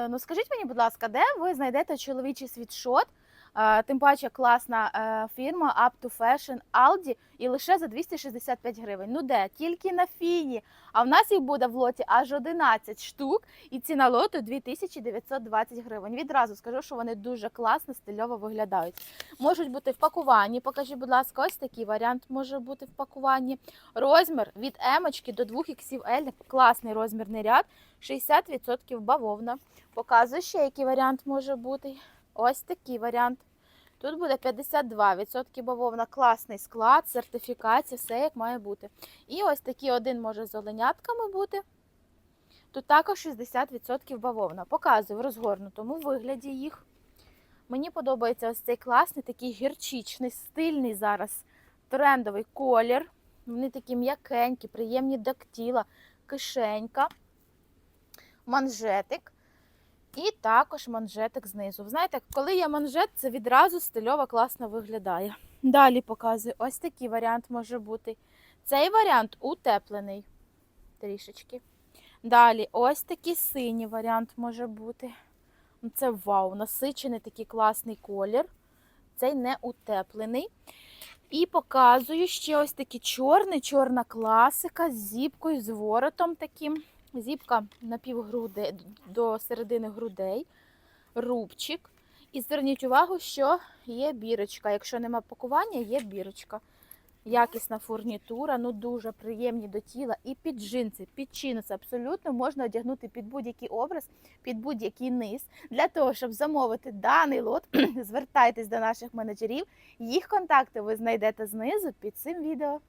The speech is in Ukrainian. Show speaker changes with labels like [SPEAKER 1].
[SPEAKER 1] Е, Ну скажіть мені, будь ласка, де ви знайдете чоловічий світшот? Тим паче класна е, фірма Up to Fashion Aldi і лише за 265 гривень. Ну де? Тільки на фіні. А в нас їх буде в лоті аж 11 штук, і ціна лоту 2920 гривень. Відразу скажу, що вони дуже класно, стильово виглядають. Можуть бути в пакуванні. Покажіть, будь ласка, ось такий варіант може бути в пакуванні. Розмір від емочки до 2 XL. Класний розмірний ряд. 60% бавовна. Показую ще, який варіант може бути. Ось такий варіант. Тут буде 52% бавовна, класний склад, сертифікація, все як має бути. І ось такий один може з оленятками бути. Тут також 60% бавовна. Показую в розгорнутому вигляді їх. Мені подобається ось цей класний, такий гірчичний, стильний зараз трендовий колір. Вони такі м'якенькі, приємні до кишенька, манжетик. І також манжетик знизу. Знаєте, коли є манжет, це відразу стильово класно виглядає. Далі показую, ось такий варіант може бути. Цей варіант утеплений трішечки. Далі, ось такий синій варіант може бути. Це вау, насичений такий класний колір. Цей не утеплений. І показую ще ось такий чорний, чорна класика з зіпкою, з воротом таким. Зіпка напівгруди до середини грудей, рубчик. І зверніть увагу, що є бірочка. Якщо нема пакування, є бірочка. Якісна фурнітура, ну дуже приємні до тіла. І під джинси, під чинуси абсолютно можна одягнути під будь-який образ, під будь-який низ. Для того, щоб замовити даний лот, звертайтесь до наших менеджерів. Їх контакти ви знайдете знизу під цим відео.